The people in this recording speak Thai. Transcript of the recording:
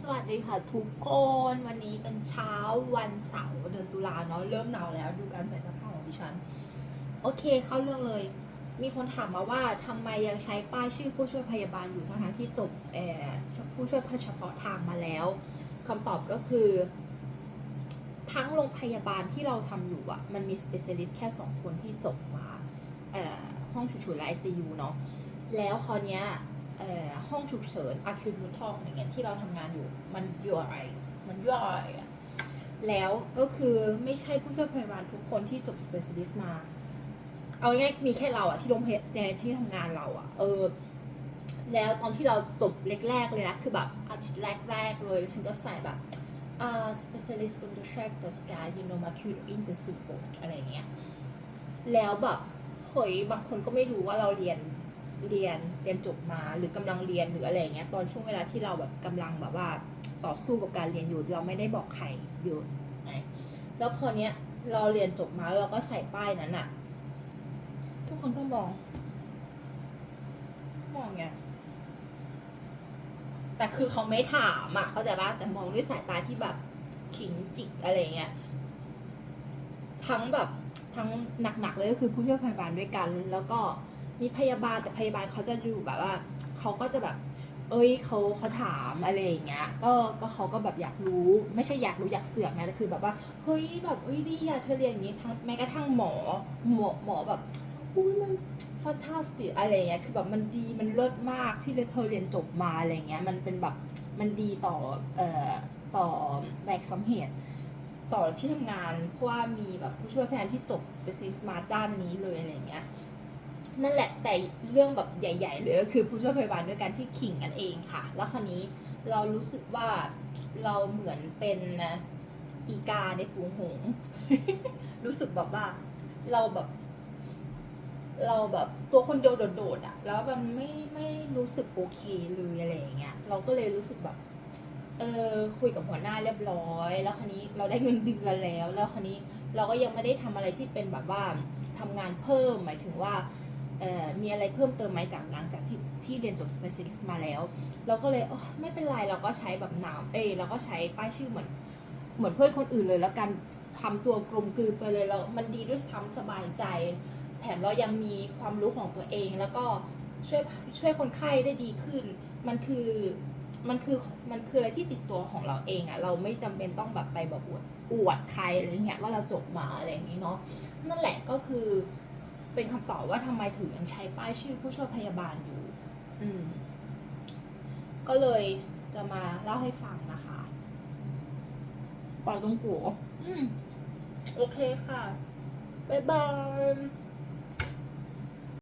สวัสดีค่ะทุกคนวันนี้เป็นเช้าวันเสาร์เดือนตุลาเนาะเริ่มหนาวแล้วดูการใส่เสื้อผ้าของดิฉัน โอเคเข้าเรื่องเลย มีคนถามมาว่าทำไมยังใช้ป้ายชื่อผู้ช่วยพยาบาลอยู่ทั้งๆที่จบเอ่อผู้ช่วยเฉพาะทางมาแล้วคำตอบก็คือ ทั้งโรงพยาบาลที่เราทำอยู่อะมันมี specialist แค่ 2 คนที่จบมาห้องฉุกเฉินและ ICU เนาะแล้วคราวเนี้ย ห้องฉุกเฉิน acute root talk อย่างเงี้ยที่เราทำงานอยู่มันย่อยมันย่อยแล้วก็คือไม่ใช่ผู้ช่วยพยาบาลทุกคนที่จบ specialist มา เอาง่ายมีแค่เราอะที่โรงพยาบาลในที่ทำงานเราอะเออแล้วตอนที่เราจบแรกๆเลยนะคือแบบอาทิตย์แรกๆเลยแล้วฉันก็ใส่แบบอ่า specialist on the track the sky you know acute intensive board อะไรเงี้ย แล้วแบบ เฮ้ย บางคนก็ไม่รู้ว่าเราเรียน เรียนเรียนจบมาหรือกำลังเรียนหรืออะไรเงี้ยตอนช่วงเวลาที่เราแบบกำลังแบบว่าต่อสู้กับการเรียนอยู่เราไม่ได้บอกใครเยอะไงแล้วพอเนี้ยเราเรียนจบมาแล้วเราก็ใส่ป้ายนั้นอะทุกคนก็มอง มองไงแต่คือเขาไม่ถามอะเข้าใจปะแต่มองด้วยสายตาที่แบบขิงจิกอะไรเงี้ยทั้งแบบทั้งหนักๆเลยก็คือผู้ช่วยพยาบาลด้วยกัน แล้วก็ มีพยาบาลแต่พยาบาลเขาจะดูแบบว่าเขาก็จะแบบ เอ้ยเขาเขาถามอะไรอย่างเงี้ยก็ก็เขาก็แบบอยากรู้ ไม่ใช่อยากรู้อยากเสือกนะแต่คือแบบว่าเฮ้ยแบบเอ้ยดีอะเธอเรียนอย่างงี้ทั้งแม้กระทั่งหมอหมอหมอแบบอุ้ยมันฟันตาสติอะไรเงี้ยคือแบบมันดีมันเลิศมากที่เธอเรียนจบมาอะไรเงี้ยมันเป็นแบบมันดีต่อเอ่อต่อแบกสำเหตุต่อที่ทำงานเพราะว่ามีแบบผู้ช่วยแพทยาบาลที่จบ specialist มาด้านนี้เลยอะไรเงี้ย นั่นแหละแต่เรื่องแบบใหญ่ ๆ เลยก็คือผู้ช่วยพยาบาลด้วยกันที่ขิงกันเองค่ะ แล้วคราวนี้เรารู้สึกว่าเราเหมือนเป็นอีกาในฝูงหงส์รู้สึกแบบว่าเราแบบ เราแบบตัวคนเดียวโดดๆอะแล้วมันไม่ไม่รู้สึกโอเคเลยอะไรอย่างเงี้ยเราก็เลยรู้สึกแบบ เออคุยกับหัวหน้าเรียบร้อย แล้วคราวนี้เราได้เงินเดือนแล้ว แล้วคราวนี้เราก็ยังไม่ได้ทำอะไรที่เป็นแบบว่าทำงานเพิ่มหมายถึงว่า มีอะไรเพิ่มเติมไหมจากหลังจากที่ที่เรียนจบ specialist มาแล้ว เราก็เลยเไม่เป็นไรเราก็ใช้แบบนามเอเราก็ใช้ป้ายชื่อเหมือนเหมือนเพื่อนคนอื่นเลย แล้วกันทำตัวกลมกลืนไปเลยแล้วมันดีด้วยซ้ำสบายใจ แถมเรายังมีความรู้ของตัวเอง แล้วก็ช่วยช่วยคนไข้ได้ดีขึ้น มันคือมันคือมันคืออะไรที่ติดตัวของเราเองอะเราไม่จำเป็นต้องแบบไปแบบอวดอวดใครอะไรเงี้ยว่าเราจบมาอะไรอย่างนี้เนาะนั่นแหละก็คือ เป็นคำตอบว่าทำไมถึงยังใช้ป้ายชื่อผู้ช่วยพยาบาลอยู่ อืม ก็เลยจะมาเล่าให้ฟังนะคะปล่อยตรงกูอืม โอเคค่ะ บ๊ายบาย